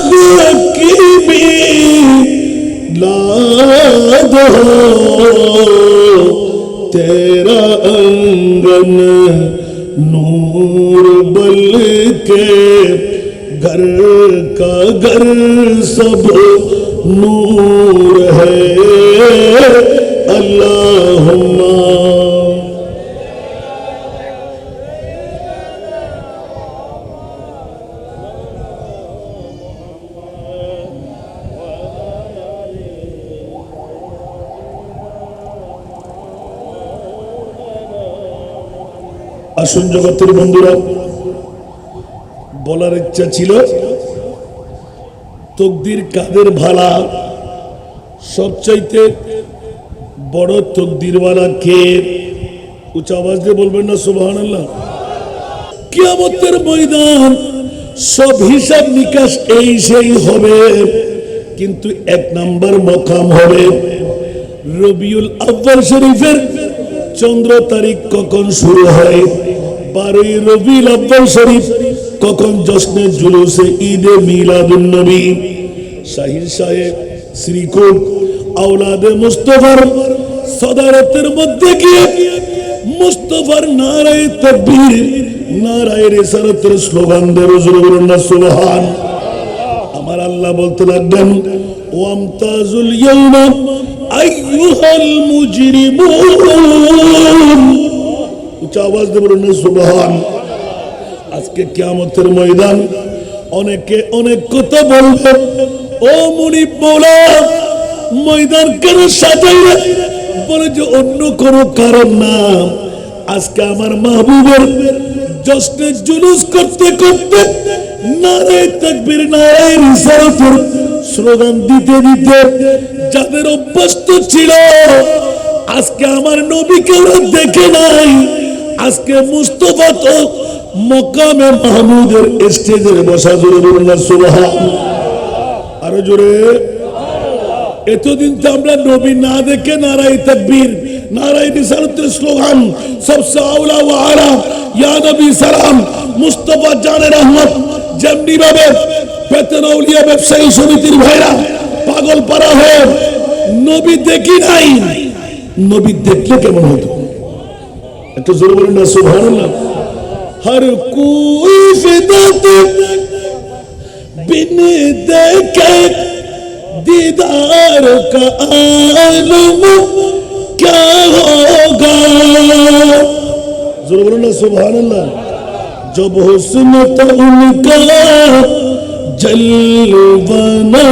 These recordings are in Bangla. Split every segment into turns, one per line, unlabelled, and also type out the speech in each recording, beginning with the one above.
سب کی تیرا انگن نور بل کے گھر کا گھر سب نور ہے۔ اللہ আসুন জগতের বন্ধুরা। বলার ইচ্ছা ছিল, তকদির কাদের ভালা? সবচাইতে বড় তকদিরওয়ালা কে? উচ্চ আওয়াজ দিয়ে বলবেন না সুবহান আল্লাহ কিয়ামতের ময়দান, সব হিসাব নিকাশ এই সেই হবে, কিন্তু এক নাম্বার মকাম হবে। রবিউল আব্বাল শরীফের চন্দ্র তারিখ কখন শুরু হয়? বারোই আব্বাল শরীফ, কখন জশ্নে জুলুসে ঈদে মিলাদুন নবী? শাহির সাহেব, শ্রীকুট, আওলাদে মুস্তফার সদারতের মধ্যে গিয়ে মুস্তফার নারায় তকবীর, নারায় রেসারতের স্লোগান দেব না সুবহান। আমার আল্লাহ বলতে লাগলেন, ওয়ামতাজুল ইয়াউমা আজকে কিয়ামতের ময়দান, অনেকে অনেক কথা বলবে। ও মুনিব ময়দান কেন সাজাইলে? বলে যে অন্য কোনো কারণ না। আজকে আমার মাহবুবের জশ্নে জুলুস করতে করতে নারায় তাকবীর, নারায় রিসালাতের স্লোগান দিতে দিতে যাদের অভ্যস্ত ছিল, আজকে আমার নবীকে ওরা দেখে নাই। আজকে মুস্তফা তো মকামে মাহমুদের স্টেজে বসা জোরে বলুন না আরও জোরে। এতদিন তো আমরা নবী না দেখে নারাই তকবীর নারাই রিসালাতের স্লোগান সবসে আওলা ওয়া আলা, ইয়া নবী সালাম, মুস্তাফা জানের রহমত যেমনি ভাবে পেতেনা উলিয়া ব্যবসায়ী সমিতির ভাইরা, পাগল পারা হয়ে নবী দেখি নাই। নবী দেখলে কেমন হতো? একটু জোর বলেন না, সুবহানাল্লাহ। হর কুই ফিদাত বিন দেখে দিদার کا عالم کیا ہوگا ضرور اللہ سبحان اللہ জব حسن تو ان उनका जलवनमा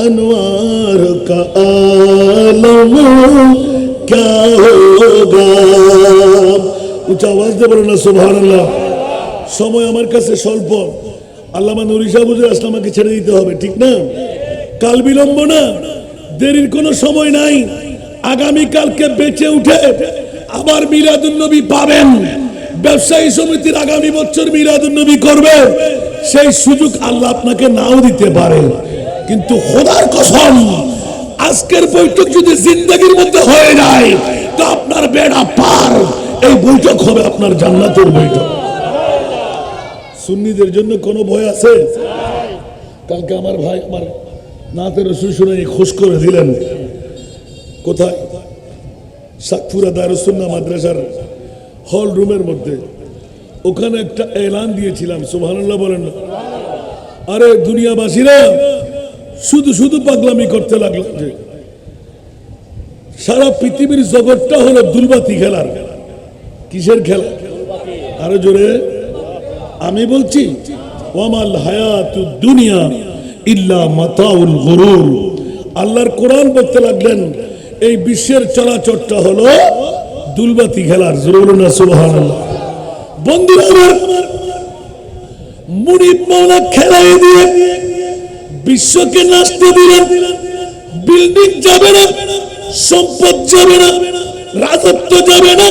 अनवार का आलम क्या होगा উচ্চ আওয়াজ দিয়ে বলো না সুবহান সময় আমার কাছে স্বল্প আল্লামা নুরিশা বুঝে আসলে আমাকে ছেড়ে দিতে হবে ঠিক না কাল বিলম্ব না দেরির কোনো সময় নাই আগামী কালকে বেঁচে উঠে আবার মিলাদুন নবী পাবেন ব্যবসায়ী সমিতির আগামী বছর মিলাদুন নবী করবে সেই সুযোগ আল্লাহ আপনাকে নাও দিতে পারে। কিন্তু খোদার কসম, আজকের বৈঠক যদি জিন্দগির মধ্যে হয়ে যায়, তো আপনার বেড়া পার। এই বৈঠক হবে আপনার জান্নাতের বৈঠক। সুন্নিদের জন্য কোনো ভয় আছে? কালকে আমার ভাই আমার নাতের রসুল শুনে খোঁজ করে দিলেন। কোথায়? সাকপুরা দারুসুন্না মাদ্রাসার হল রুমের মধ্যে। ওখানে একটা এলান দিয়েছিলাম, সুবহানাল্লাহ বলেন না। আরে দুনিয়াবাসীরা, শুধু শুধু পাগলামি করতে লাগল। সারা পৃথিবীর জগৎটা হলো দুলবাতি খেলার। কিসের খেলা? আরও জোরে। আমি বলছি, ওয়ামাল হায়াতু দুনিয়া ইল্লা মাতাউল গুরুর। আল্লাহর কোরআন বলতে লাগলেন, এই বিশ্বের চলাচলটা হলো দুলবাতি খেলার জরুর না, সুবহানাল্লাহ। খেলাই দিয়ে বিশ্বকে দিলেন। বিল্ডিং যাবে না, সম্পদ যাবে না, রাজত্ব যাবে না।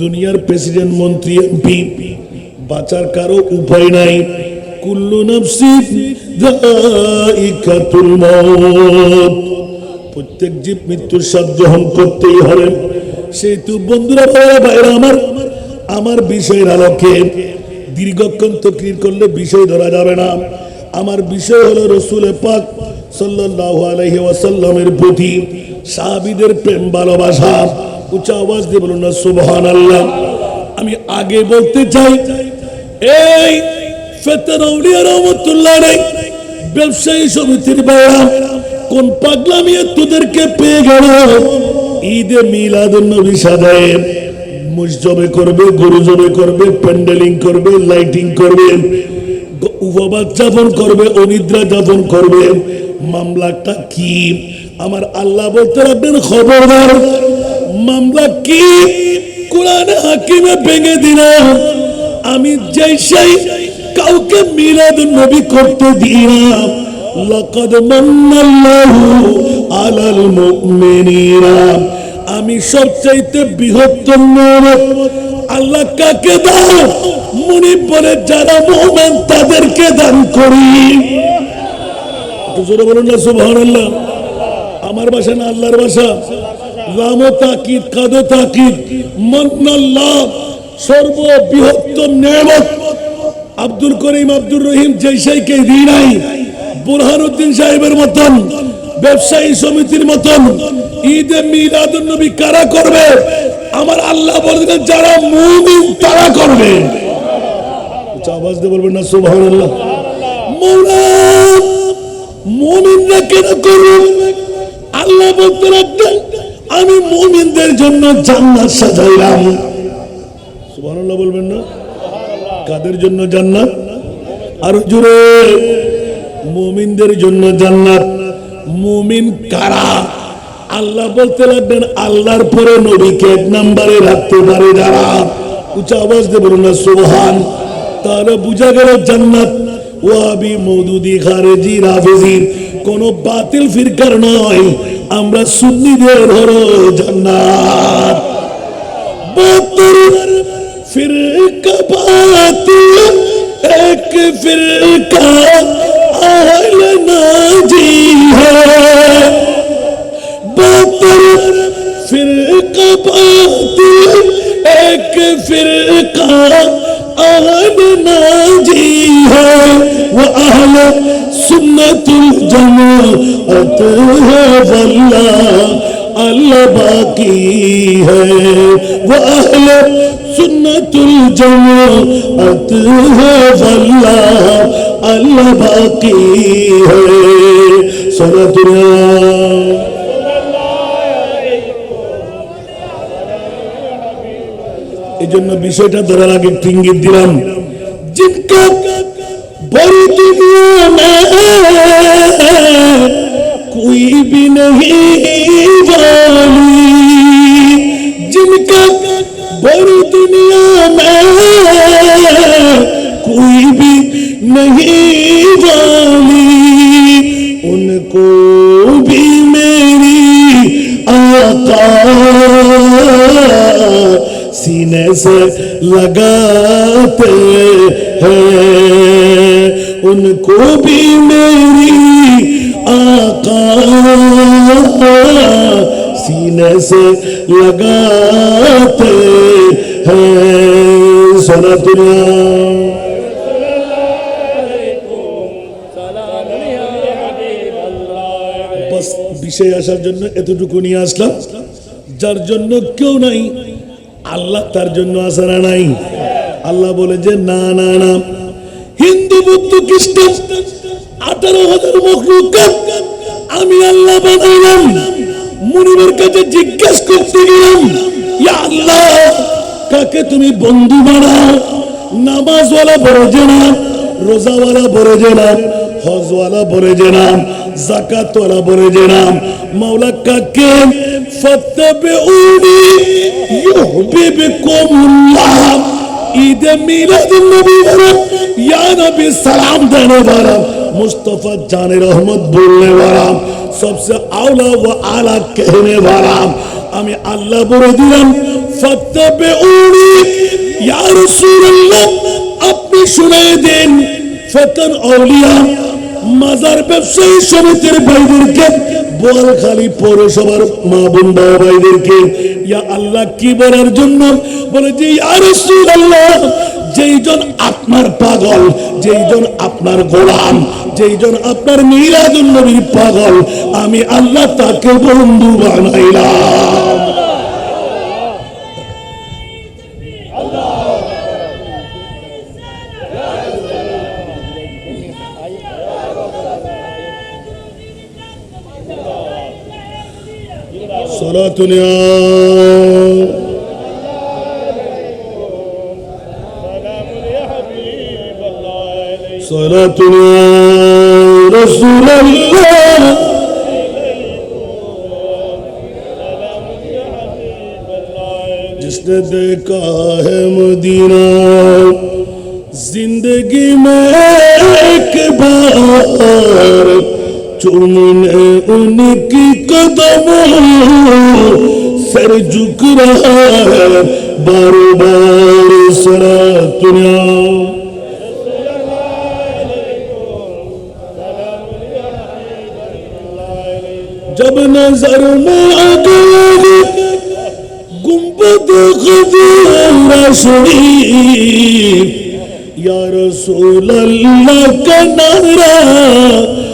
দুনিয়ার প্রেসিডেন্ট, মন্ত্রী, এমপি, বাঁচার কারও উপায় নাই। কুল্লু নফসি প্রত্যেক জীব মৃত্যুর স্বাদ গ্রহণ করতেই হবে। সেহেতু বন্ধুরা ভাইরা আমার আমার বিষয়ের আলোকে দীর্ঘক্ষণ তকরির করলে বিষয় ধরা যাবে না। আমার বিষয় হলো রসুল পাক সাল্লাল্লাহু আলাইহি ওয়াসাল্লামের প্রতি সাহাবীদের প্রেম, ভালোবাসা, উচ্চ আওয়াজ দিয়ে বলুন না, সুবহানাল্লাহ। আমি আগে বলতে চাই, এই ব্যবসায়ী সমিতির বাইরা কোন পাগলামিয়ে তোদেরকে পেয়ে গেল? ঈদে মিলাদুন নবী সাজায়। করবে গরু জবে করবে, প্যান্ডেলিং করবে, লাইটিং করবে উপবাস যাপন করবে, অনিদ্রা যাপন করবে। মামলাটা কি? আমার আল্লাহ বলতে রাখবেন, খবরদার, মামলা কি? কোরআন হাকিমে ভেঙে দিলাম। আমি যেই সেই কাউকে মিলাদ করতে দিলাম। লাকাদ মান্নাল্লাহু আলাল মুমিনিনা। আমি সবচাইতে বৃহত্তম নিয়ামত। আল্লাহ কাকে দাও? মুনি বলে, যারা মুমিন, তাদেরকে দান করি। জোরে বলুন না, সুবহানাল্লাহ। আমার ভাষা না আল্লাহর ভাষা? তাকিদ, কাদো তাকিদ। মান্নাল্লাহ আব্দুল করিম আব্দুর রহিম জৈসাইকে দিই নাই। বুরহানুদ্দিন সাহেবের মতন। ব্যবসায়ী সমিতির মতন ঈদে মিলাদুন নবী কারা করবে? আমার আল্লাহ বলছেন যারা মুমিন তারা করবে। আওয়াজ দিয়ে বলবেন না সুবহানাল্লাহ। মৌলা মুমিনরা কেন করবে? আল্লাহ বলতে রাখবেন আমি মুমিনদের জন্য জান্নাত সাজাইলাম। সুবহানাল্লাহ বলবেন না। কাদের জন্য জান্নাত? আর জুড়ে মুমিনদের জন্য জান্নাত। মুমিন কারা? আল্লাহ বলতে লাগবেন আল্লাহর পরে নবীকে এক নাম্বারে রাখতে পারে যারা। উঁচা আওয়াজ দেবেন না সোহান তাহলে বুঝা গেল জান্নাত। ওয়াবি মৌদুদি খারেজি রাফেজি কোন বাতিল ফিরকার নয়। আমরা ধরো জান্নাত। ফিরকা বাতিল, এক ফিরকা আহলে জমল আল্লাহ বাকি হল সুন্নতুল জমল হে বল্লা আল্লাহ বাকি হনাতুল্লাহ এই জন্য বিষয়টা ধরার আগে ইঙ্গিত দিলাম। জিনকে بڑی دنیا میں کوئی بھی نہیں جالی جن کا بڑی دنیا میں کوئی بھی نہیں جالی ان کو بھی میری آقا سینے سے لگاتے ہیں उनको भी मेरी आका सीने से लगाते हैं सोना दुनिया বাস বিষয় আসার জন্য এতটুকু নিয়ে আসলাম যার জন্য কেউ নাই আল্লাহ তার জন্য আসারা নাই আল্লাহ বলে যে না না না হিন্দু বুদ্ধ খ্রিস্টান, আঠারো হাজার মখলুক আমি আল্লাহ বানাইলাম। মুনিবের কাছে জিজ্ঞেস করতে গেলাম আল্লাহ, কাকে তুমি বন্ধু বানাও? নামাজওয়ালা বড় জেনা রোজাওয়ালা বড় জেনা হজওয়ালা বড় জেনা জাকাতওয়ালা বড় জেনা মাওলা, কাকে? ফতবে ফাত্তাবিউনি ইউহিব্বুকুমুল্লাহ। ঈদে মিলাদুন্নবী বরম ইয়া নবী সালাম দেনে বরম মুস্তফা জানে রহমত বলনে বরম সবসে আউলা ও আলা কেহনে বরম আমি আল্লাহ বলে দিলাম ফত্তাবে উনি ইয়া রাসূলুল্লাহ, আপনি শুনে দেন ফতন আউলিয়া, মাজার ব্যবসায়ী সমিতির ভাইদেরকে বোয়ালখালী পৌরসভার মা বোন বাবা ভাইদেরকে, ইয়া আল্লাহ, কি বলার জন্য? বলে, যে ইয়া যেইজন আপনার পাগল যেইজন আপনার গোলাম যেইজন আপনার মিলাদুন নবীর পাগল, আমি আল্লাহ তাকে বন্ধু বানাইলাম। سنیا سنا تنیا رسول اللہ نے دیکھا ہے مدینہ زندگی میں ایک بار۔ चुमने उनकी कदमों सर झुक रहा है बार बार सरा तुनिया जब नजर में आ गए गुम्बद खजूरा शरीफ या रसूल अल्लाह का नारा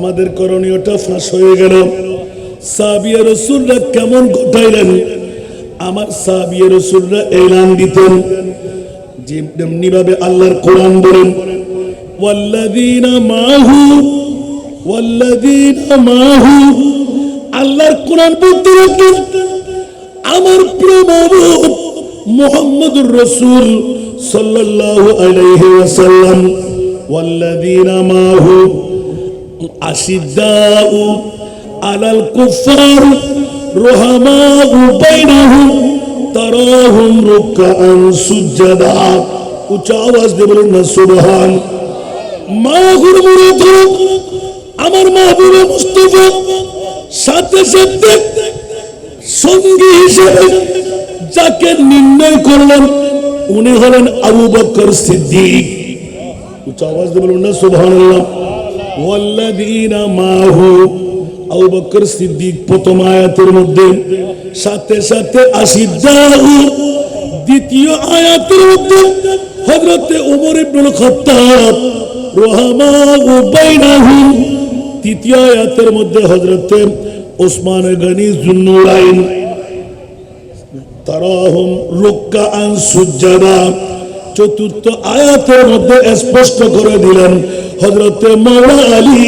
আমাদের করণীয়টা ফাঁস হয়ে গেল। সাবিয়া রসুলরা কেমন ঘটাইলেন আমার সাবিয়া রসুলরা এলান দিতেন। যেমনি ভাবে আল্লাহর কোরআন বলেন, ওয়াল্লাযীনা মাহু ওয়াল্লাযীনা মাহু। আল্লাহর কোরআন বলতে আমার মাহবুব মুহাম্মদুর রাসূল সাল্লাল্লাহু আলাইহি ওয়াসাল্লাম। ওয়াল্লাযীনা মাহু। أشداء على الكفار رحماء بينهم تراهم ركعا سجدا উচ্চ আওয়াজ দিয়ে বলুন না সুবহান মা গুরমুরত আমার মাহবুবে মুস্তফা সাথে সাথে সঙ্গী হিসেবে যাকে নির্ণয় করলেন উনি হলেন আবু বকর সিদ্দিক উচ্চ আওয়াজ দিয়ে বলুন না সুবহানাল্লাহ আয়াতের মধ্যে, সাথে সাথে আসিদ্দাহু দ্বিতীয় আয়াতের মধ্যে হযরতে ওমর তৃতীয় আয়াতের মধ্যে হযরতে ওসমান গনি জুন্নুরাইন, তারাহুম রুক্কাআন সুজ্জাদা চতুর্থ আয়াতের মধ্যে স্পষ্ট করে দিলেন হজরতে মাওলা আলী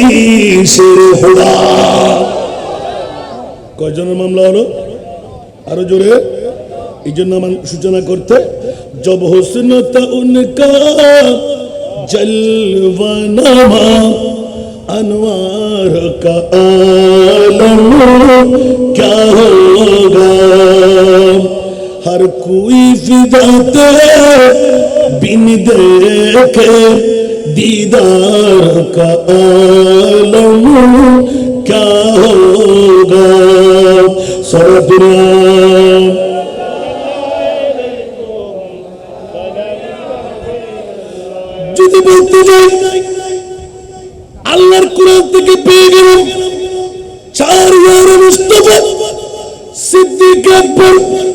কয়জনের মামলা হলো? আরও জোরে। এই জন্য আমার সূচনা করতে জব হোসনতা উনকা জলবানামা انوار کا عالم ہر کوئی فدا تیرے بن دے کے دیدار کا عالم کیا ہوگا سربراہ যদি বলতে যাই আল্লাহর কোরআন থেকে পেয়ে গেল চার ইয়ার মুস্তফা সিদ্দিক আকবর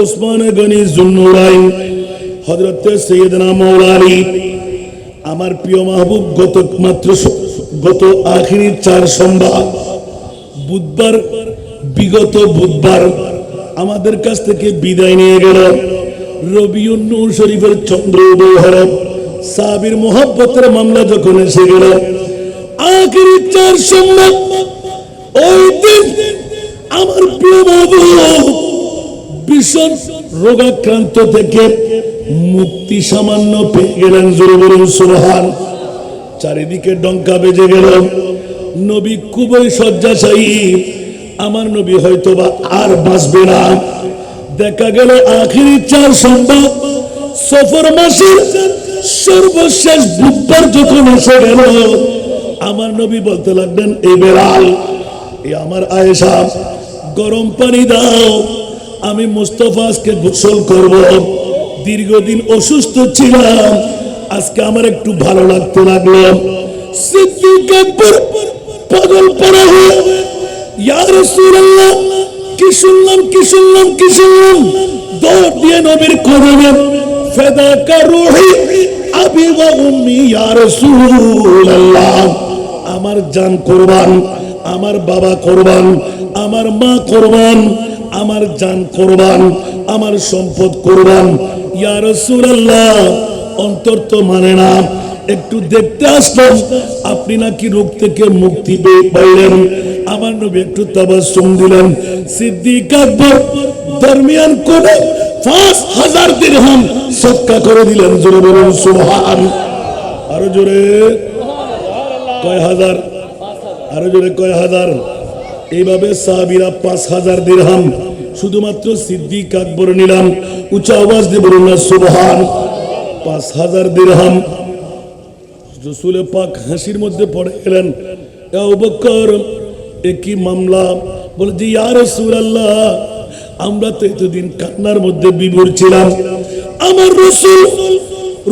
ওসমান গনি আলী, আমার প্রিয় মাহবুব গত মাত্র গত আখিরি চার সোমবার, বুধবার, বিগত বুধবার আমাদের কাছ থেকে বিদায় নিয়ে গেল রবিউন শরীফের চন্দ্র হল সাবির মোহাব্বতের মামলা যখন এসে গেল, আখিরি চার সোমবার, ওই দিন আমার প্রিয় মাহবুব ভীষণ রোগাক্রান্ত থেকে মুক্তি সামান্য পেয়ে গেলেন জোরে সুবহান। চারিদিকে ডঙ্কা বেজে গেল। নবী খুবই শয্যাশায়ী। আমার নবী হয়তোবা আর বাঁচবে না। দেখা গেল আখিরি চার সম্ভব সফর মাসের সর্বশেষ বুধবার যখন এসে গেল, আমার নবী বলতে লাগলেন এই বেড়াল এই আমার আয়েশা গরম পানি দাও। আমি মুস্তফা আজকে গোসল করব। দীর্ঘদিন অসুস্থ ছিলাম। আজকে আমার একটু ভালো লাগতে লাগল। পাগল হয়ে কি শুনলাম কি শুনলাম কি শুনলাম? দৌড় দিয়ে নবীর রাসূলুল্লাহ। আমার জান কোরবান, আমার বাবা কোরবান আমার মা কোরবান, আমার জান কোরবান, আমার সম্পদ কোরবান। ইয়া রাসূলুল্লাহ, অন্তর তো মানে না। একটু দেখতে আসলাম আপনি নাকি রোগ থেকে মুক্তি পেয়ে পাইলেন। আমার নবী একটু তাবাসসুম দিলেন। সিদ্দিক আকবর, দরমিয়ান করে পাঁচ হাজার দিরহাম সৎকা করে দিলেন। জোরে বলুন, সুবহান। আরও জোরে। কয় হাজার? আরও জোরে কয় হাজার? এইভাবে সাহাবিরা পাঁচ হাজার দিরহাম শুধুমাত্র সিদ্দিক আকবর নিলাম। উঁচা আওয়াজ দিয়ে বলুন না, সুবহান। পাঁচ হাজার দিরহাম। রসুল পাক হাসির মধ্যে পড়ে গেলেন একই মামলা? বলে যে ইয়া রাসূলুল্লাহ, আমরা তো এতদিন কান্নার মধ্যে বিভোর ছিলাম। আমার রসুল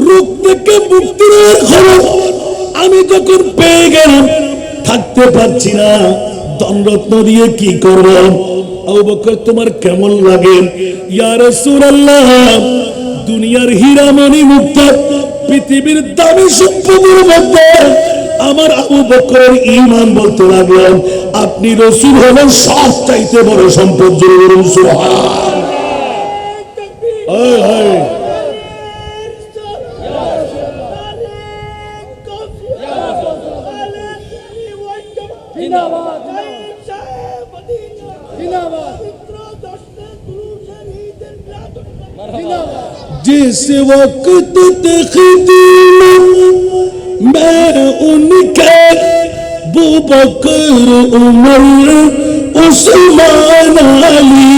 রোগ থেকে মুক্তির খবর আমি যখন পেয়ে গেলাম, থাকতে পারছি না। দণ্ডরত্ন দিয়ে কি করব? আবু বকর তোমার কেমন লাগে? ইয়া রাসূলুল্লাহ দুনিয়ার হীরামণি মুক্ত পৃথিবীর দামি সম্পদের মধ্যে আমার আবু বকরের ইমান বলতে লাগলেন আপনি রসুল হলেন সব চাইতে বড় সম্পদ জোরে বলুন जिस वक्त तखदीम मैं उनके वो बकर उमर उस्मान अली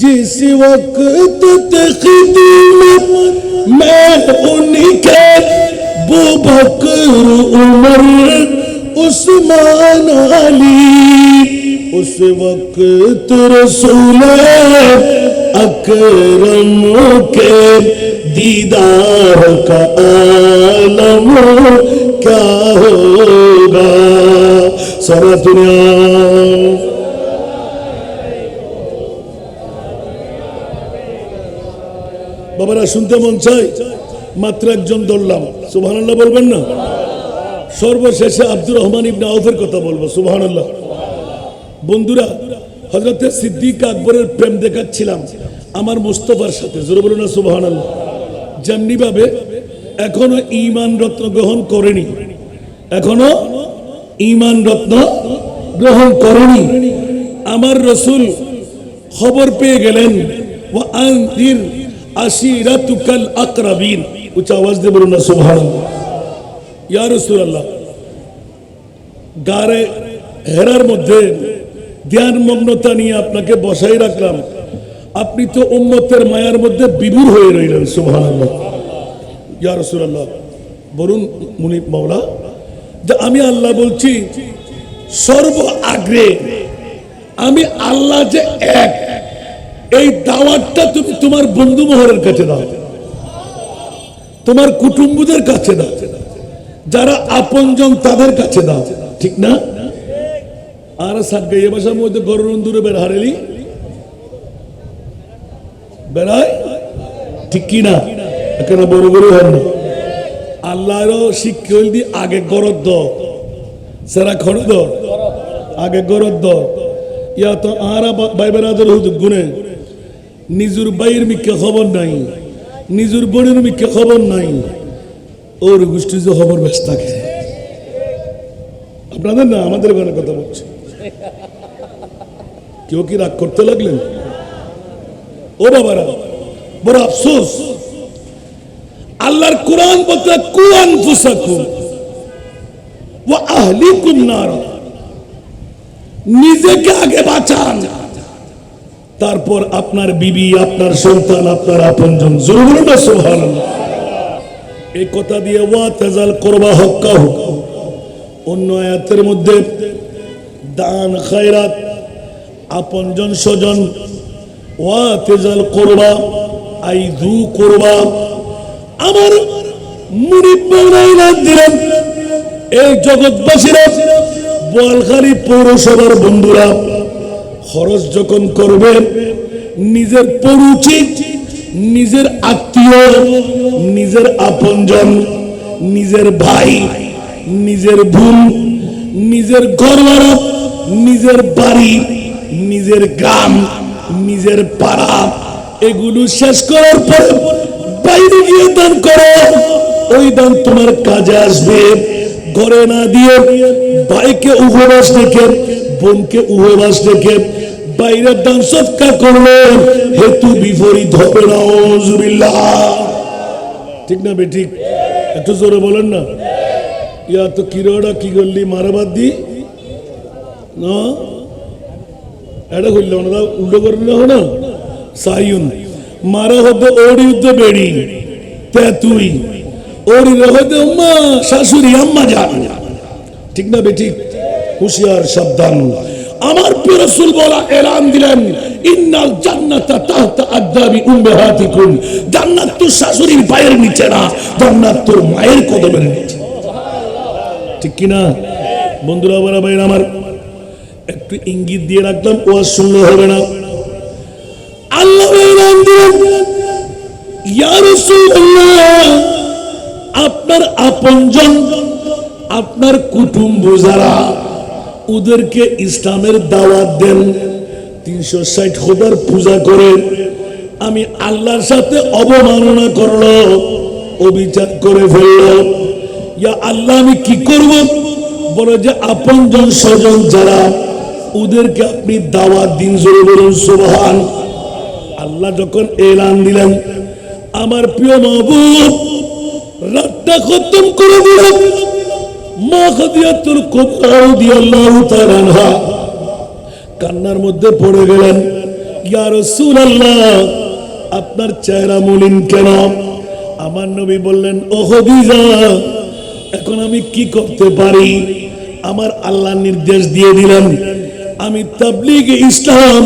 जिस वक्त तखदीम मैं उनके वो बकर उमर उस्मान अली उस वक्त रसूल अकरम के दीदार का आलम क्या होगा सारा दुनिया বাবারা শুনতে মন চাই মাত্র একজন ধরলাম সুবহানাল্লাহ বলবেন না সর্বশেষে আব্দুর রহমান ইবনে আউফের কথা বলবো সুবহানাল্লাহ বন্ধুরা হজরতে সিদ্দিক আকবরের প্রেম দেখাচ্ছিলাম আমার মুস্তফার সাথে। জোরে বলুন সুবহান যেমনি ভাবে এখনও ইমান রত্ন গ্রহণ করেনি। এখনও ইমান রত্ন গ্রহণ করেনি। আমার রসুল খবর পেয়ে গেলেন গারে হেরার মধ্যে ধ্যান মগ্নতা নিয়ে আপনাকে বসাই রাখলাম। আপনি তো উম্মতের মায়ার মধ্যে বিভুর হয়ে রইলেন মাওলা, যে আমি আল্লাহ বলছি, সর্ব আগ্রে আমি আল্লাহ যে এক, এই দাওয়াতটা তুমি তোমার বন্ধু মহরের কাছে দাও। তোমার কুটুম্বদের কাছে দাও। যারা আপনজন তাদের কাছে দাও। ঠিক না? আর সাজ্ঞা এ বাসার মধ্যে গরুর দূরে বের হারেলি? বেড়ায়? ঠিক বড় বড় হন শিক্ষা দি, আগে গরদ খড় দ আগে গরদ দ ইয়া তো গুনে, নিজুর বাইয়ের মিকে খবর নাই, নিজুর বোনের মিকে খবর নাই। ওর গোষ্ঠী যে খবর ব্যস্ত থাকে। আপনাদের না, আমাদের ওখানে কথা বলছে। কেউ কি রাগ করতে লাগলেন ও বাবারা বড় আফসোস আল্লাহর কোরআন বলতে ফুসাকুম আহলিকুম নার নিজেকে আগে বাঁচান। তারপর আপনার বিবি, আপনার সন্তান আপনার আপনজন, জোরে বলুন সুবহানাল্লাহ। এই কথা দিয়ে ওয়া তেজাল করবা হক্কা হোক অন্য আয়াতের মধ্যে দান, খায়রাত। আপনজন স্বজন ওয়া তেজাল করবা আই দু করবা। আমার মুরিদ বানাইলা দিলেন এই জগৎবাসীরা, বোয়ালখালী পৌরসভার বন্ধুরা, খরচ যখন করবে, নিজের পরিচিত নিজের আত্মীয়, নিজের আপনজন, নিজের ভাই, নিজের বোন, নিজের ঘরওয়ালা নিজের বাড়ি, নিজের গ্রাম, নিজের পাড়া, এগুলো শেষ করার পর বাইরে গিয়ে দান করো। ওই দান তোমার কাজে আসবে। ঘরে না দিয়ে ভাইকে উপবাস রেখে, বোনকে উপবাস রেখে বাইরের দান সৎকার করলে হেতু বিপরীত হবে না ওজুবিল্লাহ ঠিক না বে ঠিক একটু জোরে বলেন না। ইয়া তো কিরোড়া কি করলি মারাবাদ দি ঠিক না বেটি? হুশিয়ার, সাবধান। আমার প্রিয় বলা এলান দিলেন, ইন্নাল জান্নাতা তাহতা আদাবি উম্মাহাতিকুম। জান্নাত তো শাশুড়ির পায়ের নিচে না, জান্নাত তোর মায়ের কদমের নিচে। ঠিক কি না বন্ধুরা, আমার ভাইরা আমার একটু ইঙ্গিত দিয়ে রাখলাম, ওয়াজ শুনলে হবে না। আল্লাহ আপনার আপনজন, আপনার কুটুম্ব যারা, ওদেরকে ইসলামের দাওয়াত দেন, তিনশো ষাট খোদার পূজা করে আমি আল্লাহর সাথে অবমাননা করল, অবিচার করে ফেলল। ইয়া আল্লাহ, আমি কি করব? বলে যে, আপনজন স্বজন যারা ওদেরকে আপনি দাওয়াত দিন, জোরে বলুন, সুবহান। আল্লাহ যখন এলান দিলেন, আমার প্রিয় মাহবুব, রাতটা খতম করে দিল কান্নার মধ্যে পড়ে গেলেন। আপনার চেহারা মলিন কেন? আমার নবী বললেন এখন আমি কি করতে পারি? আমার আল্লাহ নির্দেশ দিয়ে দিলেন। আমি তাবলিগ ইসলাম,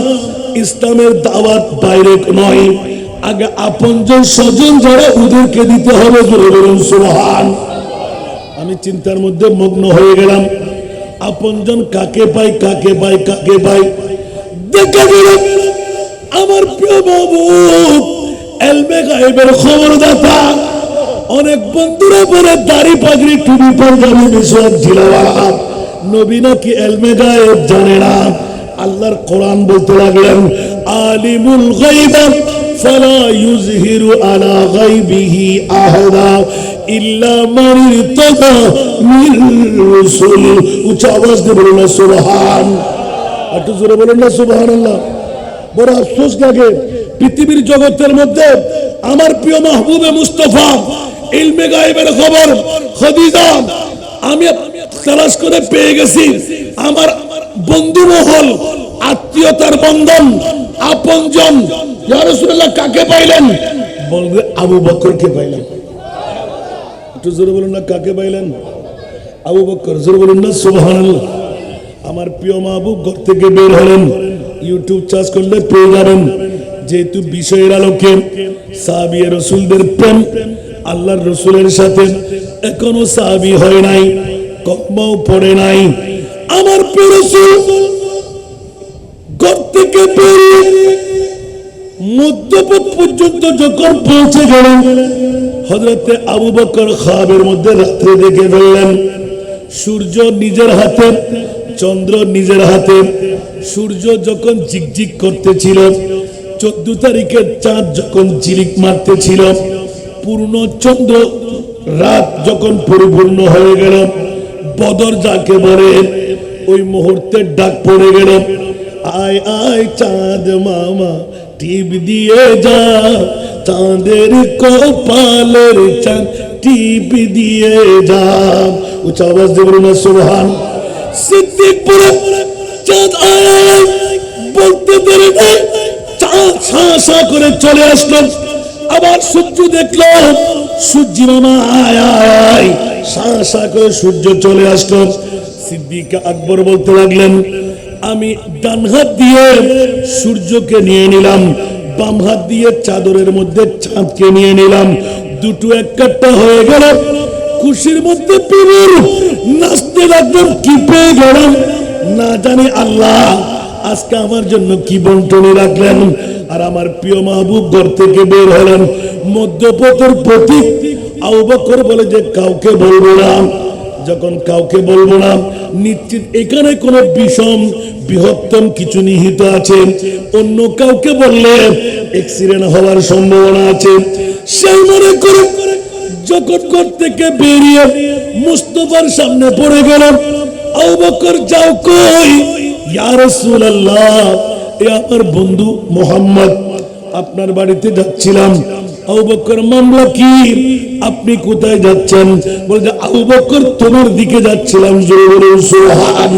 ইসলামের দাওয়াত বাইরে নয়। আগে আপনজন স্বজন যারা ওদেরকে দিতে হবে সুবহান। আমি চিন্তার মধ্যে মগ্ন হয়ে গেলাম। আপনজন কাকে পাই কাকে পাই কাকে পাই? দেখা আমার প্রিয় বাবু, এলমে গায়েবের খবরদাতা। অনেক বন্ধুরা পরে দাড়ি পাগড়ি, টুপি, পাঞ্জাবি মিশর ঝিলাওয়ালা নবী নাকি এলমে গায়েব জানে না। আল্লাহর কোরআন বলতে লাগলেন, আলিমুল গাইবা ফালা ইউজহিরু আলা গাইবিহি আহাদা ইল্লা মান ইরতাদা মিন রাসূল। উচ্চ আওয়াজ দিয়ে বলুন সুবহান। একটু জোরে বলুন না, সুবহানাল্লাহ। বড় আফসোস লাগে, পৃথিবীর জগতের মধ্যে আমার প্রিয় মাহবুবে মুস্তফা ইলমে গায়েবের খবর, খদিজা, আমি তালাশ করে পেয়ে গেছি। আমার বন্ধু মহল, আত্মীয়তার বন্ধন, আপনজন, ইয়া রাসূলুল্লাহ, কাকে পাইলেন? বলবে আবু বকরকে পাইলেন। একটু জোরে বলুন না, কাকে পাইলেন? আবু বকর, জোরে বলুন না, সুবহানাল্লাহ। আমার প্রিয় ঘর থেকে বের হলেন। ইউটিউব চার্জ করলে পেয়ে যাবেন। যেহেতু বিষয়ের আলোকে সাহাবিয়া রসুলদের প্রেম, আল্লাহর রসুলের সাথে এখনও সাহাবি হয় নাই। কম্মাও পড়ে নাই। আমার রসুল ঘর থেকে বেরিয়ে মধ্যপথ পর্যন্ত যখন পৌঁছে হজরতে আবু বকর খাবের মধ্যে রাত্রে দেখে ফেললেন সূর্য নিজের হাতে, চন্দ্র নিজের হাতে। সূর্য যখন ঝিকঝিক করতেছিল, চোদ্দ তারিখের চাঁদ যখন ঝিলিক মারতেছিল, পূর্ণ চন্দ্র রাত যখন পরিপূর্ণ হয়ে গেল বদর যাকে বলে, ওই মুহূর্তে ডাক পড়ে গেল, আয় আয় চাঁদ মামা, টিপ দিয়ে যা, চাঁদের কপালের চাঁদ, টিপ দিয়ে যা। উচ্চ বলুন না সুবহান চাঁদ আয় বলতে দেরি নেই। চাঁদ করে চলে আসলো আবার সূর্য দেখল, সূর্য মামা আয় আয়। করে সূর্য চলে আসলো। সিদ্দিক আকবর বলতে লাগলেন, আমি ডান হাত দিয়ে সূর্যকে নিয়ে নিলাম, বাম হাত দিয়ে চাদরের মধ্যে চাঁদকে নিয়ে নিলাম। দুটো এক কাট্টা হয়ে গেল, খুশির মধ্যে পিবুর নাচতে লাগলাম, কি পেয়ে গেলাম? না জানি আল্লাহ, আজকে আমার জন্য কি বন্টনে রাখলেন? আর আমার প্রিয় মাহবুব ঘর থেকে বের হলেন। মধ্যপথের প্রতীক আউ বকর বলে যে কাউকে বলব না। যখন কাউকে বলব না, নিশ্চিত এখানে কোনো বিষম, বৃহত্তম কিছু নিহিত আছে। অন্য কাউকে বললে অ্যাক্সিডেন্ট হওয়ার সম্ভাবনা আছে। সেই মনে করে যখন ঘর থেকে বেরিয়ে মুস্তফার সামনে পড়ে গেল আবু বকর যাও কই? ইয়া রাসূলুল্লাহ, এ আমার বন্ধু মোহাম্মদ, আপনার বাড়িতে যাচ্ছিলাম। আবু বকর মামলা কি? আপনি কোথায় যাচ্ছেন? বলছে, আবু বকর তোমার দিকে যাচ্ছিলাম, জোরে সুবহান